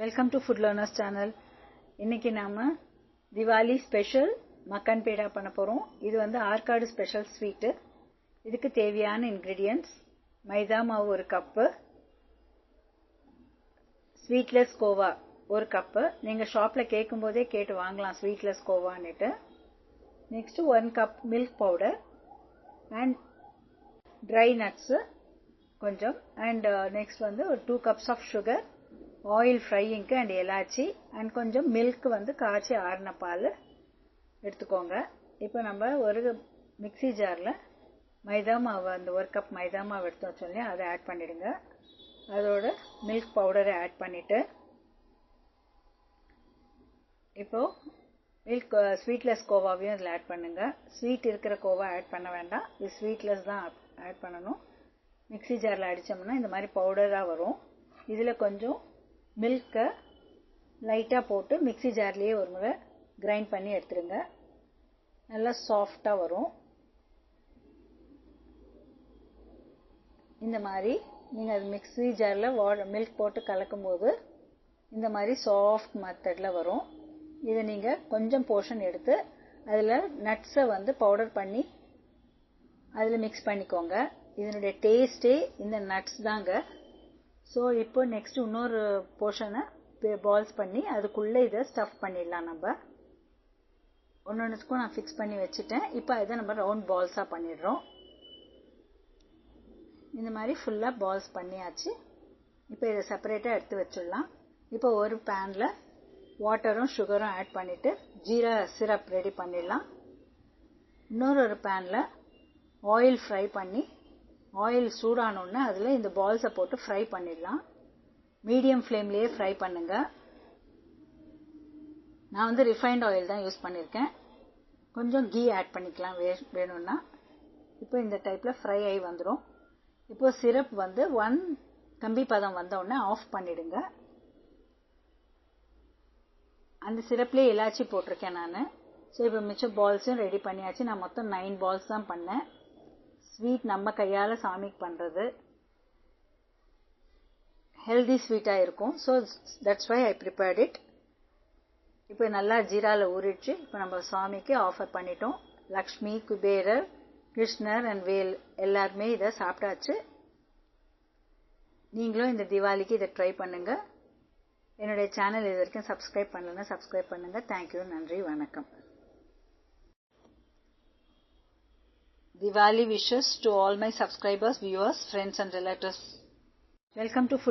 Welcome to food learners channel இன்னைக்கு நாம Diwali special மக்கன் பேடா பண்ண போறோம். இது வந்து ஆற்காடு ஸ்பெஷல் ஸ்வீட்டு இதுக்கு தேவையான இன்கிரீடியன்ட்ஸ் மைதா மாவு ஒரு கப்பு ஸ்வீட்லெஸ் கோவா ஒரு கப்பு நீங்க ஷாப்ல கேட்கும் போதே கேட்டு வாங்கலாம் sweetless கோவான்னுட்டு. Next one cup milk powder and dry nuts கொஞ்சம். அண்ட் நெக்ஸ்ட் uh, வந்து ஒரு two cups of sugar oil ஃப்ரையிங்க்கு and elaichi and கொஞ்சம் மில்க் வந்து காய்ச்சி ஆறின பால் எடுத்துக்கோங்க. இப்போ நம்ம ஒரு மிக்சி ஜாரில் மைதா மாவு அந்த ஒரு கப் மைதா மாவு எடுத்து வச்சோம் அதை ஆட் பண்ணிடுங்க. அதோட மில்க் பவுடரை ஆட் பண்ணிவிட்டு இப்போ மில்க் ஸ்வீட்லெஸ் கோவாவையும் இதில் ஆட் பண்ணுங்கள் ஸ்வீட் இருக்கிற கோவா ஆட் பண்ண வேண்டாம். இது ஸ்வீட்லெஸ் தான் ஆட் பண்ணணும். மிக்சி ஜாரில் அடித்தோம்னா இந்த மாதிரி பவுடராக வரும். இதில் கொஞ்சம் மில்கை லைட்டாக போட்டு மிக்சி ஜார்லேயே ஒரு முறை கிரைண்ட் பண்ணி எடுத்துருங்க. நல்லா சாஃப்டாக வரும். இந்த மாதிரி நீங்கள் அது மிக்சி ஜாரில் வா மில்க் போட்டு கலக்கும் போது இந்த மாதிரி சாஃப்ட் மெத்தடில் வரும். இதை நீங்கள் கொஞ்சம் போர்ஷன் எடுத்து அதில் நட்ஸை வந்து பவுடர் பண்ணி அதில் மிக்ஸ் பண்ணிக்கோங்க. இதனுடைய டேஸ்ட்டே இந்த நட்ஸ் தாங்க ஸோ இப்போ நெக்ஸ்ட் இன்னொரு போர்ஷனை பால்ஸ் பண்ணி அதுக்குள்ளே இதை ஸ்டஃப் பண்ணிடலாம் நம்ம. ஒன்று ஒன்றுத்துக்கும் நான் ஃபிக்ஸ் பண்ணி வச்சுட்டேன். இப்போ இதை நம்ம ரவுண்ட் பால்ஸாக பண்ணிடுறோம். இந்த மாதிரி ஃபுல்லாக பால்ஸ் பண்ணியாச்சு. இப்போ இதை செப்பரேட்டாக எடுத்து வச்சிடலாம். இப்போ ஒரு பேனில் வாட்டரும் சுகரும் ஆட் பண்ணிவிட்டு ஜீரா சிரப் ரெடி பண்ணிடலாம். இன்னொரு ஒரு பேனில் ஆயில் ஃப்ரை பண்ணி ஆயில் சூடானோடனே அதில் இந்த பால்ஸை போட்டு ஃப்ரை பண்ணிடலாம். மீடியம் ஃப்ளேம்லேயே ஃப்ரை பண்ணுங்க. நான் வந்து ரிஃபைண்ட் ஆயில் தான் யூஸ் பண்ணியிருக்கேன் கொஞ்சம் கீ ஆட் பண்ணிக்கலாம் வே வேணும்னா. இப்போ இந்த டைப்பில் ஃப்ரை ஆகி வந்துடும் இப்போ சிரப் வந்து ஒன் கம்பி பதம் வந்தோடனே ஆஃப் பண்ணிடுங்க. அந்த சிரப்லேயே இலாச்சி போட்டிருக்கேன் நான். ஸோ இப்போ மிச்சம் பால்ஸும் ரெடி பண்ணியாச்சு. நான் மொத்தம் நைன் பால்ஸ் தான் பண்ணேன். ஸ்வீட் நம்ம கையால் சாமிக்கு பண்ணுறது ஹெல்தி ஸ்வீட்டாக இருக்கும். So that's why I prepared it இப்போ நல்லா ஜீராவில் ஊறிடுச்சு. இப்போ நம்ம சுவாமிக்கு ஆஃபர் பண்ணிட்டோம். லக்ஷ்மி குபேரர் கிருஷ்ணர் அண்ட் வேல் எல்லாருமே இதை சாப்பிட்டாச்சு. நீங்களும் இந்த தீபாவளிக்கு இதை ட்ரை பண்ணுங்கள் என்னுடைய சேனல் இது வரைக்கும் சப்ஸ்கிரைப் பண்ணலன்னா சப்ஸ்கிரைப் பண்ணுங்கள் தேங்க்யூ நன்றி. வணக்கம். Diwali wishes to all my subscribers, viewers, friends and relatives. Welcome to Food